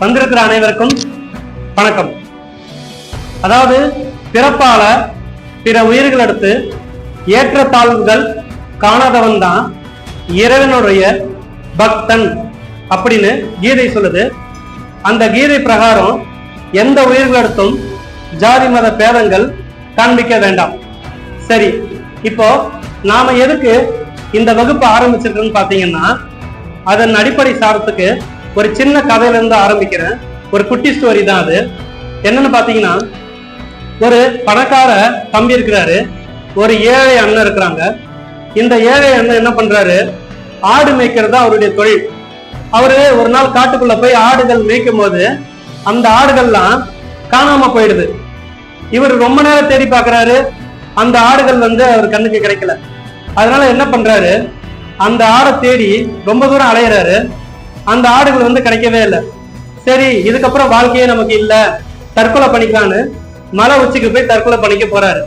வந்திருக்கிற அனைவருக்கும் வணக்கம். அதாவது பிறப்பால பிற உயிர்கள் அடுத்து ஏற்றத்தாழ்வுகள் காணாதவன் தான் இறைவனுடைய பக்தன் அப்படின்னு கீதை சொல்லுது. அந்த கீதை பிரகாரம் எந்த உயிர்களிடத்தும் ஜாதி மத பேதங்கள் காண்பிக்க வேண்டாம். சரி இப்போ நாம எதுக்கு இந்த வகுப்பு ஆரம்பிச்சிருக்கோம்னு பார்த்தீங்கன்னா அதன் அடிப்படை சாரத்துக்கு ஒரு சின்ன கதையில இருந்து ஆரம்பிக்கிறேன். ஒரு குட்டி ஸ்டோரி தான் அது. என்னன்னு பாத்தீங்கன்னா ஒரு பணக்கார தம்பி இருக்கிறாரு. ஒரு ஏழை அண்ணன் இருக்கிறாங்க. இந்த ஏழை அண்ணன் என்ன பண்றாரு? ஆடு மேய்க்கிறது தான் அவருடைய தொழில். அவரு ஒரு நாள் காட்டுக்குள்ள போய் ஆடுகள் மேய்க்கும் போது அந்த ஆடுகள்லாம் காணாம போயிடுது. இவர் ரொம்ப நேரம் தேடி பாக்குறாரு அந்த ஆடுகள் வந்து அவர் கண்ணுக்கு கிடைக்கல. அதனால என்ன பண்றாரு? அந்த ஆடை தேடி ரொம்ப தூரம் அலையிறாரு. அந்த ஆடுகள் வந்து கிடைக்கவே இல்லை. சரி இதுக்கப்புறம் வாழ்க்கையே நமக்கு இல்லை. தற்கொலை பண்ணிக்கலான்னு மலை உச்சிக்கு போய் தற்கொலை பண்ணிக்க போறாரு.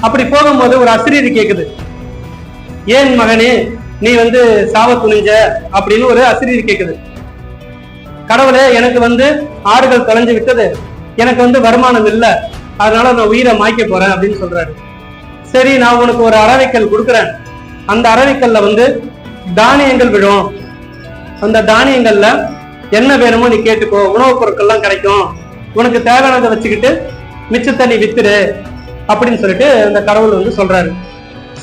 அப்படி போகும்போது ஒரு அசிரியர் கேக்குது. ஏன் மகனே நீ வந்து சாவ துணிஞ்ச? அப்படின்னு ஒரு அசிரியர் கேக்குது. கடவுளே எனக்கு வந்து ஆடுகள் தொலைஞ்சு விட்டது. எனக்கு வந்து வருமானம் இல்லை. அதனால நான் உயிரை மாய்க்க போறேன் அப்படின்னு சொல்றாரு. சரி நான் உனக்கு ஒரு அரவைக்கல் கொடுக்குறேன். அந்த அரவைக்கல்ல வந்து தானியங்கள் விழும். அந்த தானியங்கள்ல என்ன வேணுமோ நீ கேட்டுக்கோ. உணவுப் பொருட்கள்லாம் கிடைக்கும். உனக்கு தேவையானதை வச்சுக்கிட்டு மிச்சத்தை நீ வித்துரு அப்படின்னு சொல்லிட்டு அந்த கடவுள் வந்து சொல்றாரு.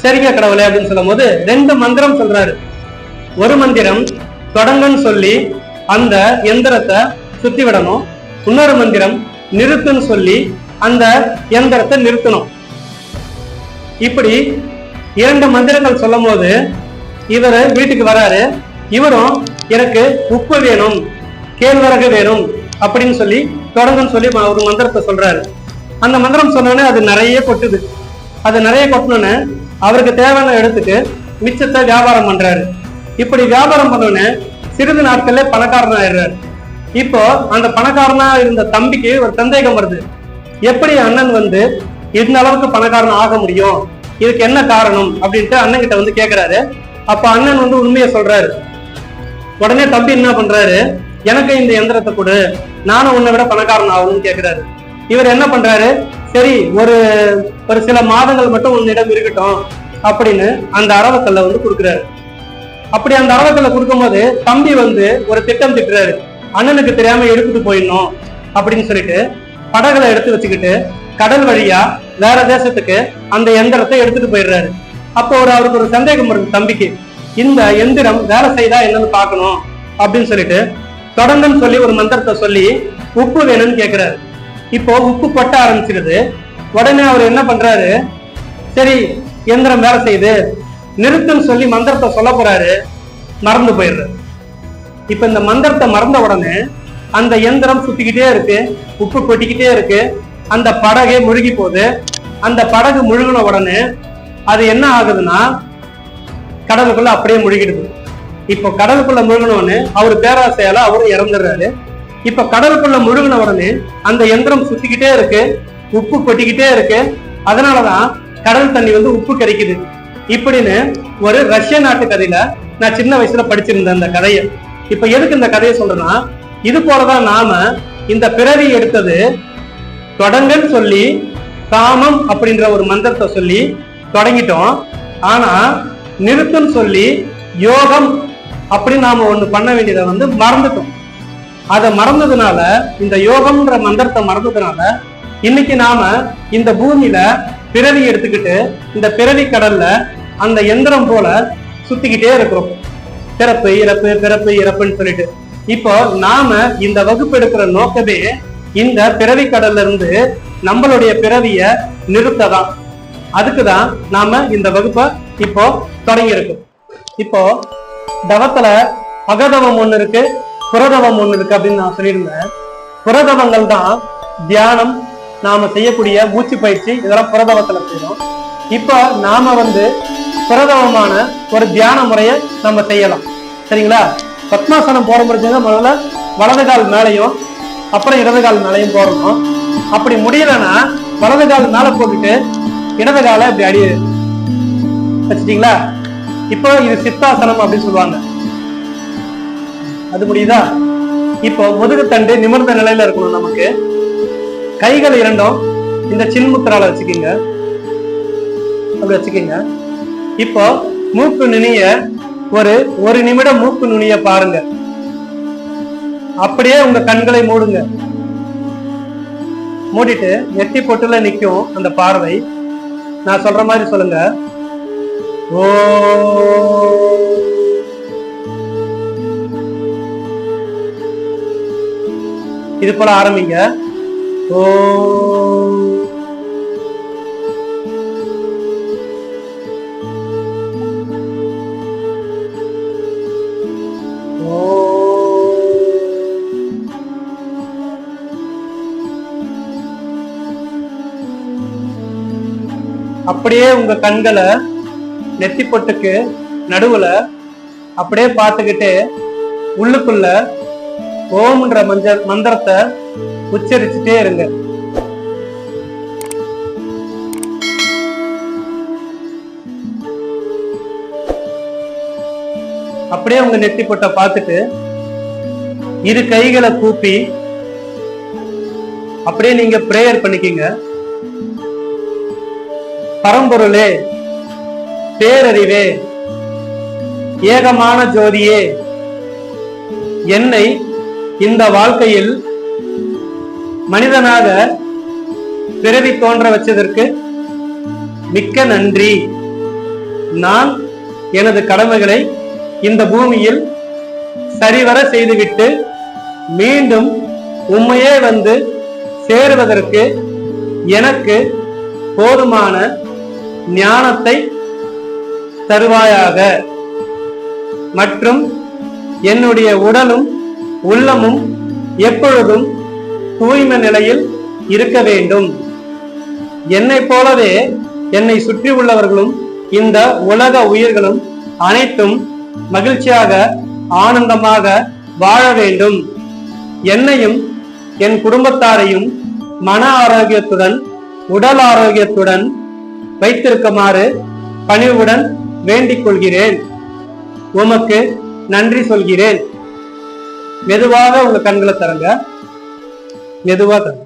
சரிங்க கடவுளே அப்படின்னு சொல்லும் போது ரெண்டு மந்திரம் சொல்றாரு. ஒரு மந்திரம் தொடங்குன்னு சொல்லி அந்த எந்திரத்தை சுத்தி விடணும். இன்னொரு மந்திரம் நிறுத்துன்னு சொல்லி அந்த எந்திரத்தை நிறுத்தணும். இப்படி இரண்டு மந்திரங்கள் சொல்லும் போது இவர் வீட்டுக்கு வராரு. இவரும் எனக்கு உப்பு வேணும் கேழ்வரகு வேணும் அப்படின்னு சொல்லி தொடங்குன்னு சொல்லி ஒரு மந்திரத்தை சொல்றாரு. அந்த மந்திரம் சொன்னோன்னே அது நிறைய கொட்டுது. அது நிறைய கொட்டினோடனே அவருக்கு தேவையான இடத்துக்கு மிச்சத்தை வியாபாரம் பண்றாரு. இப்படி வியாபாரம் பண்ணோடனே சிறிது நாட்கள்ல பணக்காரன் ஆயிடுறாரு. இப்போ அந்த பணக்காரனா இருந்த தம்பிக்கு ஒரு சந்தேகம் வருது. எப்படி அண்ணன் வந்து இந்த அளவுக்கு பணக்காரன் ஆக முடியும்? இதுக்கு என்ன காரணம்? அப்படின்ட்டு அண்ணன் கிட்ட வந்து கேக்குறாரு. அப்ப அண்ணன் வந்து உண்மையை சொல்றாரு. உடனே தம்பி என்ன பண்றாரு? எனக்கு இந்த எந்திரத்தை கொடு. நானும் உன்னை விட பணக்காரன் ஆகணும்னு கேக்குறாரு. இவர் என்ன பண்றாரு? சரி ஒரு ஒரு சில மாதங்கள் மட்டும் உன்னிடம் இருக்கட்டும் அப்படின்னு அந்த அரவக்கல்ல வந்து கொடுக்குறாரு. அப்படி அந்த அரவக்கல்ல கொடுக்கும்போது தம்பி வந்து ஒரு திட்டம் திட்டுறாரு. அண்ணனுக்கு தெரியாம எடுத்துட்டு போயிடணும் அப்படின்னு சொல்லிட்டு படகுல எடுத்து வச்சுக்கிட்டு கடல் வழியா வேற தேசத்துக்கு அந்த எந்திரத்தை எடுத்துட்டு போயிடுறாரு. அப்போ ஒரு அவருக்கு ஒரு சந்தேகம் வருது தம்பிக்கு. இந்த எந்திரம் வேலை செய்தா என்னன்னு பார்க்கணும் அப்படின்னு சொல்லிட்டு தொடர்ந்துன்னு சொல்லி ஒரு மந்திரத்தை சொல்லி உப்பு வேணும்னு கேட்கிறாரு இப்போ உப்பு கொட்ட ஆரம்பிச்சிருது. உடனே அவர் என்ன பண்றாரு? சரி எந்திரம் வேலை செய்யுது நிறுத்துன்னு சொல்லி மந்திரத்தை சொல்ல போறாரு. மறந்து போயிடுறாரு. இப்ப இந்த மந்திரத்தை மறந்த உடனே அந்த எந்திரம் சுத்திக்கிட்டே இருக்கு உப்பு கொட்டிக்கிட்டே இருக்கு. அந்த படகே முழுகி போகுது. அந்த படகு முழுகின உடனே அது என்ன ஆகுதுன்னா கடலுக்குள்ள அப்படியே முழுகிடுது. இப்போ கடலுக்குள்ள முழுகினோடனே அவர் பேராசையால அவரும் இறந்துடுறாரு. இப்ப கடலுக்குள்ள முழுகின உடனே அந்த எந்திரம் சுத்திக்கிட்டே இருக்கு உப்பு கொட்டிக்கிட்டே இருக்கு. அதனாலதான் கடல் தண்ணி வந்து உப்பு கரிக்குது. இப்படின்னு ஒரு ரஷ்ய நாட்டு கதையில நான் சின்ன வயசுல படிச்சிருந்தேன் அந்த கதையை. இப்ப எதுக்கு இந்த கதையை சொல்றேன்னா இது போலதான் நாம இந்த பிறவி எடுத்தது தொடங்கன்னு சொல்லி காமம் அப்படின்ற ஒரு மந்திரத்தை சொல்லி தொடங்கிட்டோம். ஆனா நிறுத்துன்னு சொல்லி யோகம் அப்படின்னு நாம ஒண்ணு பண்ண வேண்டியதை வந்து மறந்துட்டோம். அதை மறந்ததுனால இந்த யோகம்ன்ற மந்திரத்தை மறந்ததுனால இன்னைக்கு நாம இந்த பூமியில பிறவி எடுத்துக்கிட்டு இந்த பிறவி கடல்ல அந்த எந்திரம் போல சுத்திக்கிட்டே இருக்கிறோம். பிறப்பு இறப்பு பிறப்பு இறப்புன்னு சொல்லிட்டு. இப்போ நாம இந்த வகுப்பு எடுக்கிற நோக்கமே இந்த பிறவி கடல்ல இருந்து நம்மளுடைய பிறவிய நிறுத்ததான். அதுக்குதான் நாம இந்த வகுப்பை இப்போ தொடங்கி இருக்கும் இப்போ தவத்துல அகதவம் ஒண்ணு இருக்கு புரதவம் ஒண்ணு இருக்கு அப்படின்னு நான் சொல்லியிருந்தேன். புரதவங்கள் தான் தியானம் நாம செய்யக்கூடிய மூச்சு பயிற்சி இதெல்லாம் புரதவத்துல செய்யணும் இப்போ நாம வந்து புரதவமான ஒரு தியான முறையை நம்ம செய்யலாம். சரிங்களா? பத்மாசனம் போற முடிஞ்சது முதல்ல வலது கால் மேலையும் அப்புறம் இடது கால் மேலையும் போடணும். அப்படி முடியலன்னா வலது கால் மேல போட்டுட்டு இடது காலை இப்படி அடி வச்சுட்டீங்களா? இப்போ இது சித்தாசனம் அப்படின்னு சொல்லுவாங்க. அது முடியுதா? இப்போ முதுகுத்தண்டு நிமிர்ந்த நிலையில இருக்கணும் நமக்கு. கைகள் இரண்டும் இந்த சின்முத்திரால வச்சுக்கோங்க. அப்படி வச்சுக்கோங்க. இப்போ மூக்கு நுனிய ஒரு ஒரு நிமிடம் மூக்கு நுனிய பாருங்க. அப்படியே உங்க கண்களை மூடுங்க. மூடிட்டு எட்டி பொட்டுல நிக்கும் அந்த பார்வை. நான் சொல்ற மாதிரி சொல்லுங்க. ஓ. இது போல ஆரம்பிங்க. ஓ. அப்படியே உங்க கண்களை நெத்தி பொட்டுக்கு நடுவுல அப்படியே பார்த்துக்கிட்டு உள்ளுக்குள்ள ஓம்ன்ற மஞ்ச மந்திரத்தை உச்சரிச்சுட்டே இருங்க. அப்படியே உங்க நெத்தி பொட்டை பார்த்துட்டு இரு கைகளை கூப்பி அப்படியே நீங்க பிரேயர் பண்ணிக்கிங்க. பரம்பொருளே பேரறிவே. ஏகமான ஜோதியே என்னை இந்த வாழ்க்கையில் மனிதனாக பிறவி தோன்ற வச்சதற்கு மிக்க நன்றி. நான் எனது கடமைகளை இந்த பூமியில் சரிவர செய்துவிட்டு மீண்டும் உண்மையே வந்து சேருவதற்கு எனக்கு போதுமான ஞானத்தை தருவாயாக. மற்றும் என்னுடைய உடலும் உள்ளமும் எப்பொழுதும் தூய்மை நிலையில் இருக்க வேண்டும். என்னை போலவே என்னை சுற்றி உள்ளவர்களும் இந்த உலக உயிர்களும் அனைத்தும் மகிழ்ச்சியாக ஆனந்தமாக வாழ வேண்டும். என்னையும் என் குடும்பத்தாரையும் மன ஆரோக்கியத்துடன் உடல் ஆரோக்கியத்துடன் வைத்திருக்குமாறு பணிவுடன் வேண்டிக் கொள்கிறேன் உமக்கு நன்றி சொல்கிறேன். மெதுவாக உங்க கண்களை தரங்க மெதுவா தரங்க